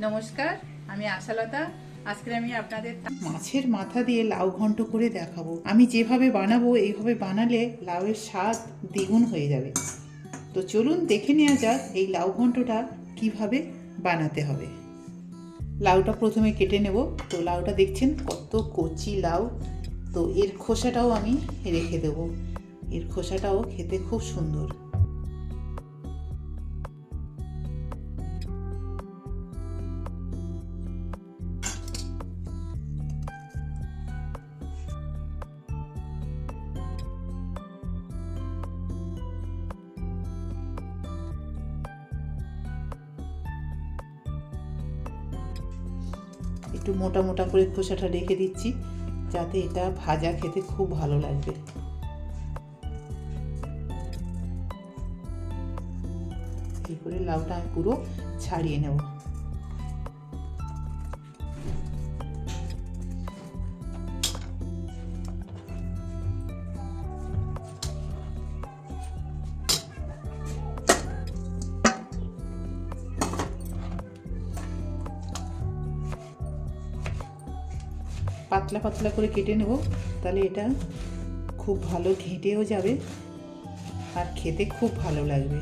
নমস্কার, আমি আশালতা। আজকে আমি আপনাদের মাছের মাথা দিয়ে লাউ ঘন্ট করে দেখাবো। আমি যেভাবে বানাবো, এইভাবে বানালে লাউয়ের স্বাদ দ্বিগুণ হয়ে যাবে। তো চলুন দেখে নেওয়া যাক এই লাউ ঘন্টটা কীভাবে বানাতে হবে। লাউটা প্রথমে কেটে নেব। তো লাউটা দেখছেন কত কচি লাউ। তো এর খোসাটাও আমি রেখে দেব। এর খোসাটাও খেতে খুব সুন্দর। একটু মোটা মোটা করে খোসাটা রেখে দিচ্ছি, যাতে এটা ভাজা খেতে খুব ভালো লাগবে। এই করে লাউটা আমি পুরো ছাড়িয়ে নেব। পাতলা পাতলা করে কেটে নেব, তাহলে এটা খুব ভালো ঘেঁটেও যাবে আর খেতে খুব ভালো লাগবে।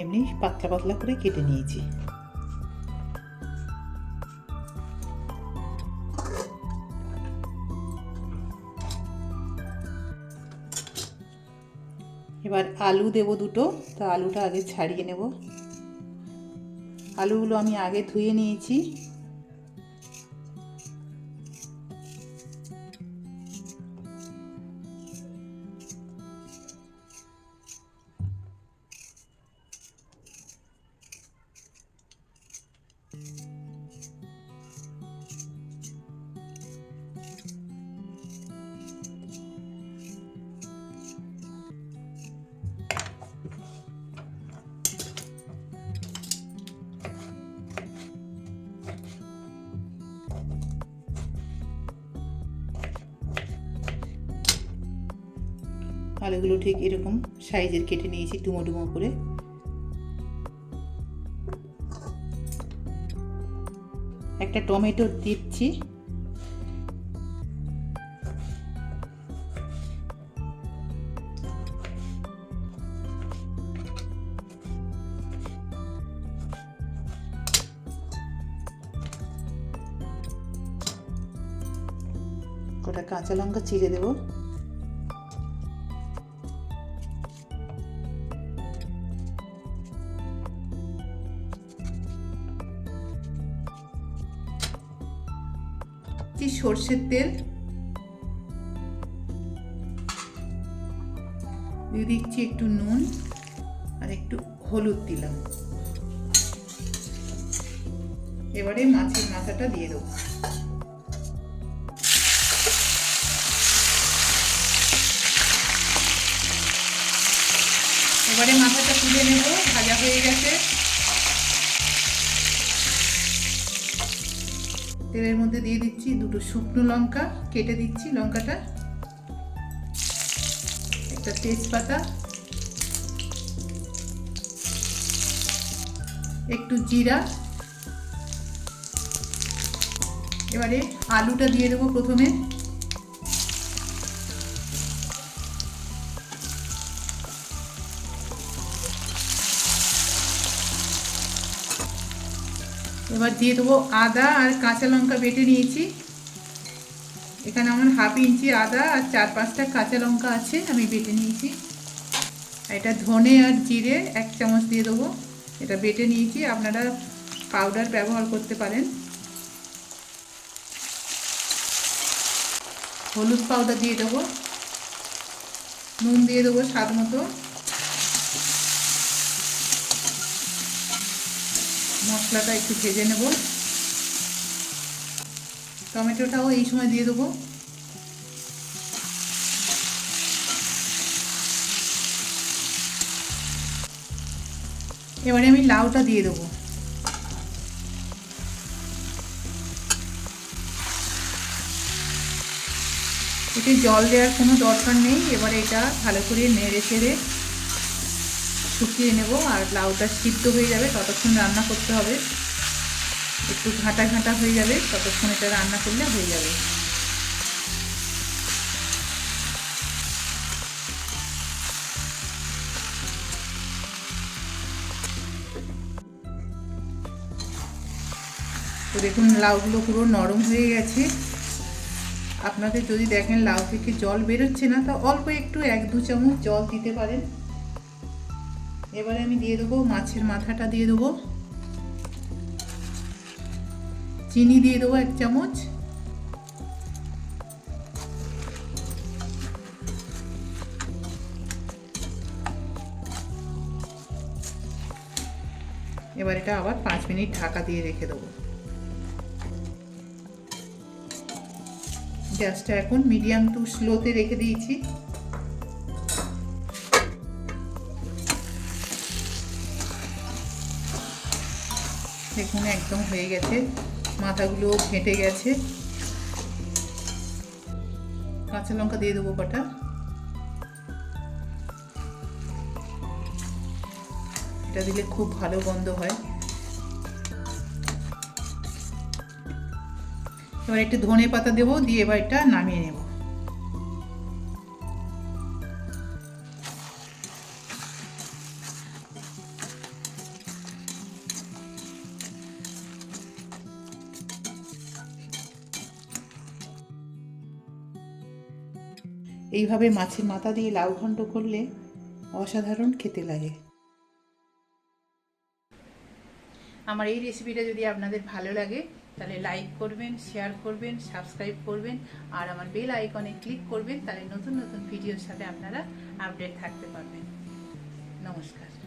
এমনি পাতলা পাতলা করে কেটে নিয়েছি। এবার আলু দেব দুটো, তো আলুটা আগে ছাড়িয়ে নেব। আলুগুলো আমি আগে ধুয়ে নিয়েছি। আলুগুলো ঠিক এরকম সাইজের কেটে নিয়েছি ডুমো ডুমো করে। একটা টমেটো দিচ্ছি। কাঁচা লঙ্কা চিড়ে দেবো। সর্ষের তেল। দিয়ে দিচ্ছি একটু নুন আর একটু হলুদ দিলাম। এবারে মাছের মাথাটা দিয়ে দেবো। এবারে মাথাটা তুলে নেব, ভাজা হয়ে গেছে। তেলের মধ্যে দিয়ে দিচ্ছি দুটো শুকনো লঙ্কা, কেটে দিচ্ছি লঙ্কাটা। একটা তেজপাতা। একটু জিরা। এবারে আলুটা দিয়ে দেবো প্রথমে। এবার দিয়ে দেবো আদা আর কাঁচা লঙ্কা বেটে নিয়েছি। এখানে আমার হাফ ইঞ্চি আদা আর চার পাঁচটা কাঁচা লঙ্কা আছে, আমি বেটে নিয়েছি। এটা ধনে আর জিরে এক চামচ দিয়ে দেবো। এটা বেটে নিয়েছি, আপনারা পাউডার ব্যবহার করতে পারেন। হলুদ পাউডার দিয়ে দেবো। নুন দিয়ে দেবো স্বাদ মতো। মশলাটা একটু ভেজে নেব। টমেটোটাও এই সময় দিয়ে দেবো। এবারে আমি লাউটা দিয়ে দেবো। এতে জল দেওয়ার কোনো দরকার নেই। এবারে এটা ভালো করে নেড়ে চেড়ে শুকিয়ে নেব আর লাউটা সিদ্ধ হয়ে যাবে, ততক্ষণ রান্না করতে হবে। একটু ঘাঁটা ঘাঁটা হয়ে যাবে, ততক্ষণ এটা রান্না করলে হয়ে যাবে। তো দেখুন, লাউগুলো পুরো নরম হয়ে গেছে। আপনাদের যদি দেখেন লাউ থেকে জল বেরোচ্ছে না, তা অল্প একটু এক দু চামচ জল দিতে পারেন। এবারে আমি দিয়ে দেবো, মাছের মাথাটা দিয়ে দেবো। চিনি দিয়ে দেবো এক চামচ। এবার এটা আবার পাঁচ মিনিট ঢাকা দিয়ে রেখে দেবো। গ্যাসটা এখন মিডিয়াম টু স্লোতে রেখে দিয়েছি। দেখুন একদম হয়ে গেছে। মাথাগুলো ঘেঁটে গেছে। কাঁচা লঙ্কা দিয়ে দেবো কটা। এটা দিলে খুব ভালো গন্ধ হয়। এবার একটু ধনে পাতা দেবো, দিয়ে এবার এটা নামিয়ে নেব। এইভাবে মাছের মাথা দিয়ে লাউ ঘন্ট করলে অসাধারণ খেতে লাগে। আমার এই রেসিপিটা যদি আপনাদের ভালো লাগে, তাহলে লাইক করবেন শেয়ার করবেন সাবস্ক্রাইব করবেন, আর আমার বেল আইকনে ক্লিক করবেন, তাহলে নতুন নতুন ভিডিওর সাথে আপনারা আপডেট থাকতে পারবেন। নমস্কার।